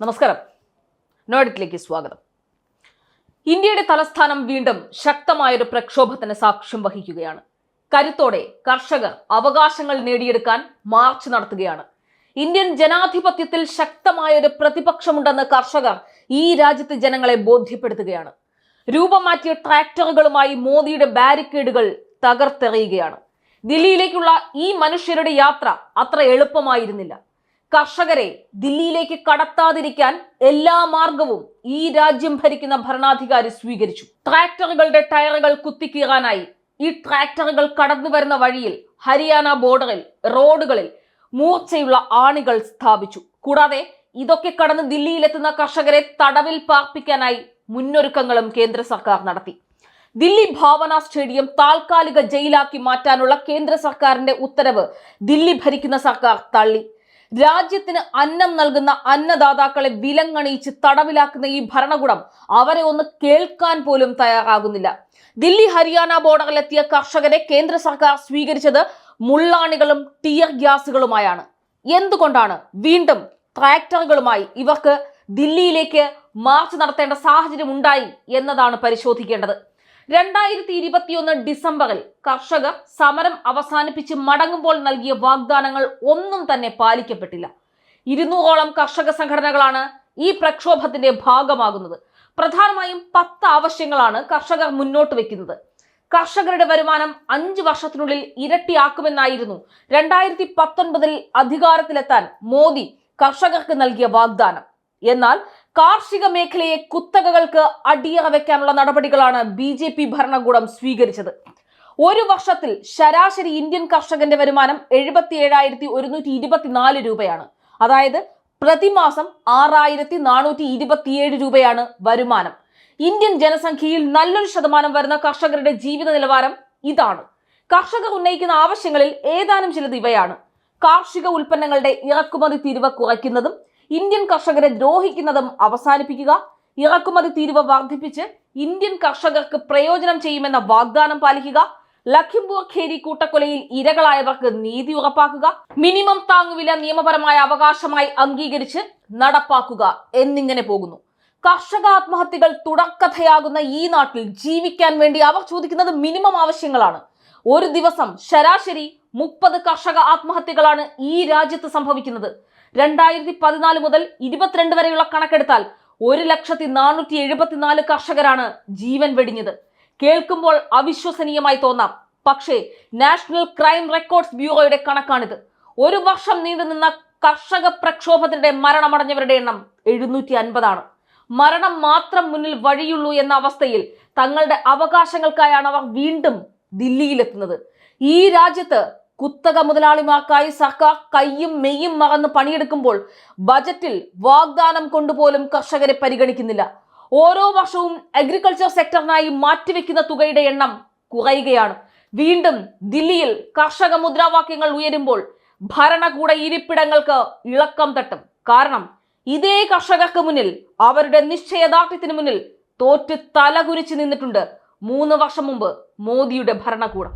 നമസ്കാരം. നോഡിറ്റിലേക്ക് സ്വാഗതം. ഇന്ത്യയുടെ തലസ്ഥാനം വീണ്ടും ശക്തമായൊരു പ്രക്ഷോഭത്തിന് സാക്ഷ്യം വഹിക്കുകയാണ്. കരുത്തോടെ കർഷകർ അവകാശങ്ങൾ നേടിയെടുക്കാൻ മാർച്ച് നടത്തുകയാണ്. ഇന്ത്യൻ ജനാധിപത്യത്തിൽ ശക്തമായൊരു പ്രതിപക്ഷമുണ്ടെന്ന് കർഷകർ ഈ രാജ്യത്തെ ജനങ്ങളെ ബോധ്യപ്പെടുത്തുകയാണ്. രൂപം മാറ്റിയ ട്രാക്ടറുകളുമായി മോദിയുടെ ബാരിക്കേഡുകൾ തകർത്തെറിയുകയാണ്. ദില്ലിയിലേക്കുള്ള ഈ മനുഷ്യരുടെ യാത്ര അത്ര എളുപ്പമായിരുന്നില്ല. കർഷകരെ ദില്ലിയിലേക്ക് കടത്താതിരിക്കാൻ എല്ലാ മാർഗവും ഈ രാജ്യം ഭരിക്കുന്ന ഭരണാധികാരി സ്വീകരിച്ചു. ട്രാക്ടറുകളുടെ ടയറുകൾ കുത്തിക്കീറാനായി ഈ ട്രാക്ടറുകൾ കടന്നു വരുന്ന വഴിയിൽ ഹരിയാന ബോർഡറിൽ റോഡുകളിൽ മൂർച്ചയുള്ള ആണികൾ സ്ഥാപിച്ചു. കൂടാതെ ഇതൊക്കെ കടന്ന് ദില്ലിയിലെത്തുന്ന കർഷകരെ തടവിൽ പാർപ്പിക്കാനായി മുന്നൊരുക്കങ്ങളും കേന്ദ്ര സർക്കാർ നടത്തി. ദില്ലി ഭാവന സ്റ്റേഡിയം താൽക്കാലിക ജയിലാക്കി മാറ്റാനുള്ള കേന്ദ്ര സർക്കാരിന്റെ ഉത്തരവ് ദില്ലി ഭരിക്കുന്ന സർക്കാർ തള്ളി. രാജ്യത്തിന് അന്നം നൽകുന്ന അന്നദാതാക്കളെ വിലങ്ങണിയിച്ച് തടവിലാക്കുന്ന ഈ ഭരണകൂടം അവരെ ഒന്ന് കേൾക്കാൻ പോലും തയ്യാറാകുന്നില്ല. ദില്ലി ഹരിയാന ബോർഡറിലെത്തിയ കർഷകരെ കേന്ദ്ര സർക്കാർ സ്വീകരിച്ചത് മുള്ളാണികളും ടിയർ ഗ്യാസുകളുമായാണ്. എന്തുകൊണ്ടാണ് വീണ്ടും ട്രാക്ടറുകളുമായി ഇവർക്ക് ദില്ലിയിലേക്ക് മാർച്ച് നടത്തേണ്ട സാഹചര്യം ഉണ്ടായി എന്നതാണ് പരിശോധിക്കേണ്ടത്? രണ്ടായിരത്തി ഇരുപത്തിയൊന്ന് ഡിസംബറിൽ കർഷകർ സമരം അവസാനിപ്പിച്ച് മടങ്ങുമ്പോൾ നൽകിയ വാഗ്ദാനങ്ങൾ ഒന്നും തന്നെ പാലിക്കപ്പെട്ടില്ല. ഇരുന്നൂറോളം കർഷക സംഘടനകളാണ് ഈ പ്രക്ഷോഭത്തിന്റെ ഭാഗമാകുന്നത്. പ്രധാനമായും പത്ത് ആവശ്യങ്ങളാണ് കർഷകർ മുന്നോട്ട് വെക്കുന്നത്. കർഷകരുടെ വരുമാനം അഞ്ച് വർഷത്തിനുള്ളിൽ ഇരട്ടിയാക്കുമെന്നായിരുന്നു രണ്ടായിരത്തി പത്തൊൻപതിൽ അധികാരത്തിലെത്താൻ മോദി കർഷകർക്ക് നൽകിയ വാഗ്ദാനം. എന്നാൽ കാർഷിക മേഖലയെ കുത്തകകൾക്ക് അടിയറ വെക്കാനുള്ള നടപടികളാണ് ബി ജെ പി ഭരണകൂടം സ്വീകരിച്ചത്. ഒരു വർഷത്തിൽ ശരാശരി ഇന്ത്യൻ കർഷകന്റെ വരുമാനം എഴുപത്തി ഏഴായിരത്തി ഒരുന്നൂറ്റി ഇരുപത്തിനാല് രൂപയാണ്. അതായത് പ്രതിമാസം ആറായിരത്തി നാനൂറ്റി ഇരുപത്തിയേഴ് രൂപയാണ് വരുമാനം. ഇന്ത്യൻ ജനസംഖ്യയിൽ നല്ലൊരു ശതമാനം വരുന്ന കർഷകരുടെ ജീവിത നിലവാരം ഇതാണ്. കർഷകർ ഉന്നയിക്കുന്ന ആവശ്യങ്ങളിൽ ഏതാനും ചിലത് ഇവയാണ്. കാർഷിക ഉൽപ്പന്നങ്ങളുടെ ഇറക്കുമതി തീരുവ കുറയ്ക്കുന്നതും ഇന്ത്യൻ കർഷകരെ ദ്രോഹിക്കുന്നതും അവസാനിപ്പിക്കുക ഇറക്കുമതി തീരുവ വർദ്ധിപ്പിച്ച് ഇന്ത്യൻ കർഷകർക്ക് പ്രയോജനം ചെയ്യുമെന്ന വാഗ്ദാനം പാലിക്കുക ലഖിംപൂർ ഖേരി കൂട്ടക്കൊലയിൽ ഇരകളായവർക്ക് നീതി ഉറപ്പാക്കുക മിനിമം താങ്ങുവില നിയമപരമായ അവകാശമായി അംഗീകരിച്ച് നടപ്പാക്കുക എന്നിങ്ങനെ പോകുന്നു. കർഷക ആത്മഹത്യകൾ തുടർക്കഥയാകുന്ന ഈ നാട്ടിൽ ജീവിക്കാൻ വേണ്ടി അവർ ചോദിക്കുന്നത് മിനിമം ആവശ്യങ്ങളാണ്. ഒരു ദിവസം ശരാശരി മുപ്പത് കർഷക ആത്മഹത്യകളാണ് ഈ രാജ്യത്ത് സംഭവിക്കുന്നത്. രണ്ടായിരത്തി പതിനാല് മുതൽ ഇരുപത്തിരണ്ട് വരെയുള്ള കണക്കെടുത്താൽ ഒരു ലക്ഷത്തി നാനൂറ്റി എഴുപത്തിനാല് കർഷകരാണ് ജീവൻ വെടിഞ്ഞത്. കേൾക്കുമ്പോൾ അവിശ്വസനീയമായി തോന്നാം. പക്ഷേ നാഷണൽ ക്രൈം റെക്കോർഡ്സ് ബ്യൂറോയുടെ കണക്കാണിത്. ഒരു വർഷം നീണ്ടുനിന്ന കർഷക പ്രക്ഷോഭത്തിന്റെ മരണമടഞ്ഞവരുടെ എണ്ണം എഴുന്നൂറ്റി അൻപതാണ് മരണം മാത്രം മുന്നിൽ വഴിയുള്ളൂ എന്ന അവസ്ഥയിൽ തങ്ങളുടെ അവകാശങ്ങൾക്കായാണ് അവർ വീണ്ടും ദില്ലിയിലെത്തുന്നത്. ഈ രാജ്യത്ത് കുത്തക മുതലാളിമാർക്കായി സർക്കാർ കയ്യും മെയ്യും മറന്ന് പണിയെടുക്കുമ്പോൾ ബജറ്റിൽ വാഗ്ദാനം കൊണ്ടുപോലും കർഷകരെ പരിഗണിക്കുന്നില്ല. ഓരോ വർഷവും അഗ്രികൾച്ചർ സെക്ടറിനായി മാറ്റിവെക്കുന്ന തുകയുടെ എണ്ണം കുറയുകയാണ്. വീണ്ടും ദില്ലിയിൽ കർഷക മുദ്രാവാക്യങ്ങൾ ഉയരുമ്പോൾ ഭരണകൂട ഇരിപ്പിടങ്ങൾക്ക് ഇളക്കം തട്ടും. കാരണം ഇതേ കർഷകർക്ക് മുന്നിൽ അവരുടെ നിശ്ചയദാർഢ്യത്തിന് മുന്നിൽ തോറ്റ് തലകുരിച്ച് നിന്നിട്ടുണ്ട് മൂന്ന് വർഷം മുമ്പ് മോദിയുടെ ഭരണകൂടം.